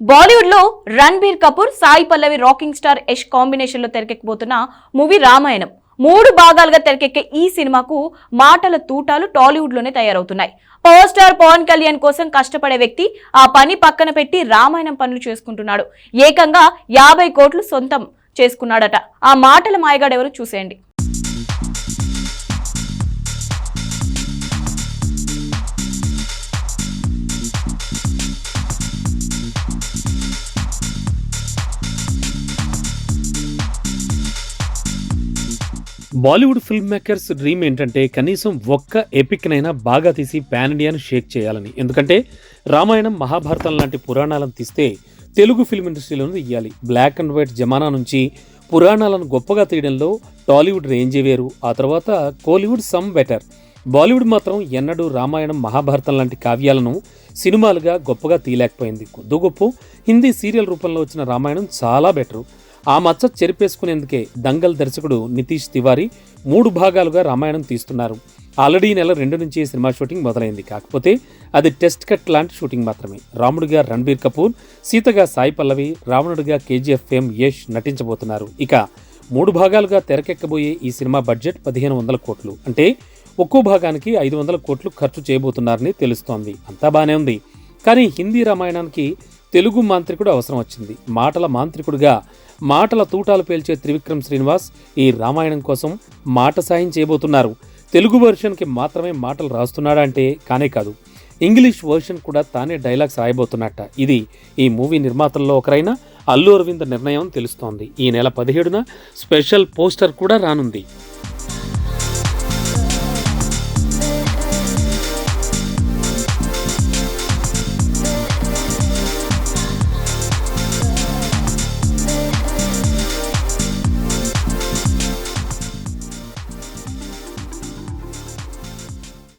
బాలీవుడ్లో Ranbir Kapoor Sai Pallavi rocking star Yash కాంబినేషన్లో తెరకెక్కబోతున్న మూవీ రామాయణం. మూడు భాగాలుగా తెరకెక్కే ఈ సినిమాకు మాటల తూటాలు టాలీవుడ్లోనే తయారవుతున్నాయి. పవర్ స్టార్ పవన్ కళ్యాణ్ కోసం కష్టపడే వ్యక్తి ఆ పని పక్కన పెట్టి రామాయణం పనులు చేసుకుంటున్నాడు. ఏకంగా యాభై కోట్లు సొంతం చేసుకున్నాడట. ఆ మాటల మాయగాడెవరు చూసేయండి. బాలీవుడ్ ఫిల్మ్ మేకర్స్ డ్రీమ్ ఏంటంటే కనీసం ఒక్క ఎపిక్నైనా బాగా తీసి పాన్ ఇండియాను షేక్ చేయాలని. ఎందుకంటే రామాయణం మహాభారతం లాంటి పురాణాలను తీస్తే తెలుగు ఫిల్మ్ ఇండస్ట్రీలోనూ తీయాలి బ్లాక్ అండ్ వైట్ జమానా నుంచి పురాణాలను గొప్పగా తీయడంలో టాలీవుడ్ రేంజే వేరు. ఆ తర్వాత కోలీవుడ్ సమ్ బెటర్ బాలీవుడ్ మాత్రం ఎన్నడూ రామాయణం మహాభారతం లాంటి కావ్యాలను సినిమాలుగా గొప్పగా తీయలేకపోయింది. కొద్ది గొప్ప హిందీ సీరియల్ రూపంలో వచ్చిన రామాయణం చాలా బెటరు ఆ మచ్చ చెరిపేసుకునేందుకే దంగల్ దర్శకుడు నితీష్ తివారీ మూడు భాగాలుగా రామాయణం తీస్తున్నారు. ఆల్రెడీ నెల రెండు నుంచి ఈ సినిమా షూటింగ్ మొదలైంది. కాకపోతే అది టెస్ట్ కట్ లాంటి షూటింగ్ మాత్రమే. రాముడిగా రణబీర్ కపూర్ సీతగా సాయి పల్లవి రావణుడిగా కేజీఎఫ్ ఫేమ్ యష్ నటించబోతున్నారు. ఇక మూడు భాగాలుగా తెరకెక్కబోయే ఈ సినిమా బడ్జెట్ పదిహేను వందల కోట్లు. అంటే ఒక్కో భాగానికి ఐదు వందల కోట్లు ఖర్చు చేయబోతున్నారని తెలుస్తోంది. అంతా బానే ఉంది. కానీ హిందీ రామాయణానికి తెలుగు మాంత్రికుడు అవసరం వచ్చింది మాటల మాంత్రికుడిగా మాటల తూటాలు పేల్చే త్రివిక్రమ్ శ్రీనివాస్ ఈ రామాయణం కోసం మాట సాయం చేయబోతున్నారు. తెలుగు వెర్షన్కి మాత్రమే మాటలు రాస్తున్నాడంటే కానే కాదు. ఇంగ్లీష్ వర్షన్ కూడా తానే డైలాగ్స్ రాయబోతున్నట్ట ఇది ఈ మూవీ నిర్మాతల్లో ఒకరైన అల్లు అరవింద్ నిర్ణయం తెలుస్తోంది. ఈ నెల పదిహేడున స్పెషల్ పోస్టర్ కూడా రానుంది.